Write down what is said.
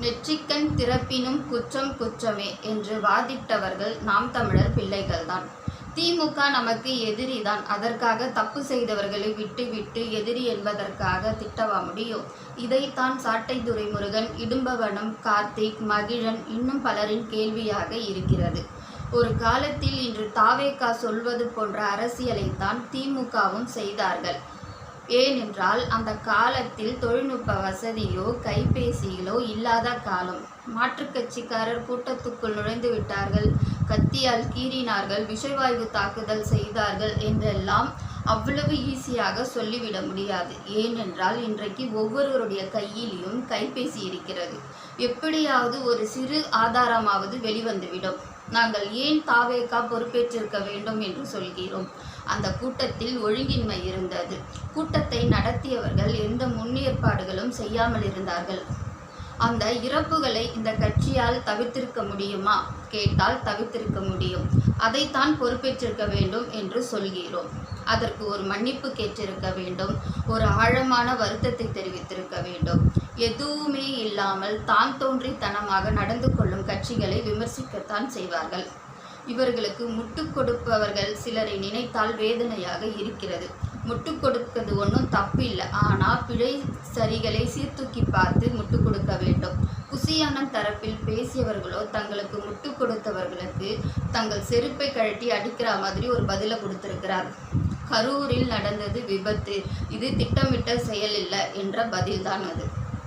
நெற்றிக்கண் திறப்பினும் குற்றம் குற்றமே என்று வாதிட்டவர்கள் நாம் தமிழர் பிள்ளைகள்தான். திமுக நமக்கு எதிரிதான். அதற்காக தப்பு செய்தவர்களை விட்டுவிட்டு எதிரி என்பதற்காக திட்டவா முடியும்? இதைத்தான் சாட்டை துரைமுருகன் இடும்பவனம் கார்த்திக் மகிழன் இன்னும் பலரின் கேள்வியாக இருக்கிறது. ஒரு காலத்தில் இன்று தாவேகா சொல்வது போன்ற அரசியலைத்தான் திமுகவும் செய்தார்கள். ஏனென்றால் அந்த காலத்தில் தொழில்நுட்ப வசதியோ கைபேசிகளோ இல்லாத காலம். மாற்றுக் கட்சிக்காரர் கூட்டத்துக்குள் நுழைந்து விட்டார்கள். கத்தியால் கீறினார்கள். விஷவாயு தாக்குதல் செய்தார்கள் என்றெல்லாம் அவ்வளவு ஈஸியாக சொல்லிவிட முடியாது. ஏனென்றால் இன்றைக்கு ஒவ்வொருவருடைய கையிலும் கைபேசி இருக்கிறது. எப்படியாவது ஒரு சிறு ஆதாரமாவது வெளிவந்துவிடும். நாங்கள் ஏன் தாவேகா பொறுப்பேற்றிருக்க வேண்டும் என்று சொல்கிறோம். அந்த கூட்டத்தில் ஒழுங்கின்மை இருந்தது. கூட்டத்தை நடத்தியவர்கள் எந்த முன்னேற்பாடுகளும் செய்யாமல் இருந்தார்கள். அந்த இறப்புகளை இந்த கட்சியால் தவிர்த்திருக்க முடியுமா? கேட்டால் தவிர்த்திருக்க முடியும். அதைத்தான் பொறுப்பேற்றிருக்க வேண்டும் என்று சொல்கிறோம். அதற்கு ஒரு மன்னிப்பு கேட்டிருக்க வேண்டும் ஒரு ஆழமான வருத்தத்தை தெரிவித்திருக்க வேண்டும். எதுவுமே இல்லாமல் தான் தோன்றித்தனமாக நடந்து கொள்ளும் கட்சிகளை விமர்சிக்கத்தான் செய்வார்கள். இவர்களுக்கு முட்டு கொடுப்பவர்கள் சிலரை நினைத்தால் வேதனையாக இருக்கிறது. முட்டு கொடுக்கிறது ஒன்றும் தப்பு இல்லை ஆனால் பிழை சரிகளை சீர்தூக்கி பார்த்து முட்டு கொடுக்க வேண்டும். குசியானம் தரப்பில் பேசியவர்களோ தங்களுக்கு முட்டு கொடுத்தவர்களுக்கு தங்கள் செருப்பை கழட்டி அடிக்கிற மாதிரி ஒரு பதிலை கொடுத்திருக்கிறார். கரூரில் நடந்தது விபத்து. இது திட்டமிட்ட செயல் இல்லை என்ற பதில்தான் அது.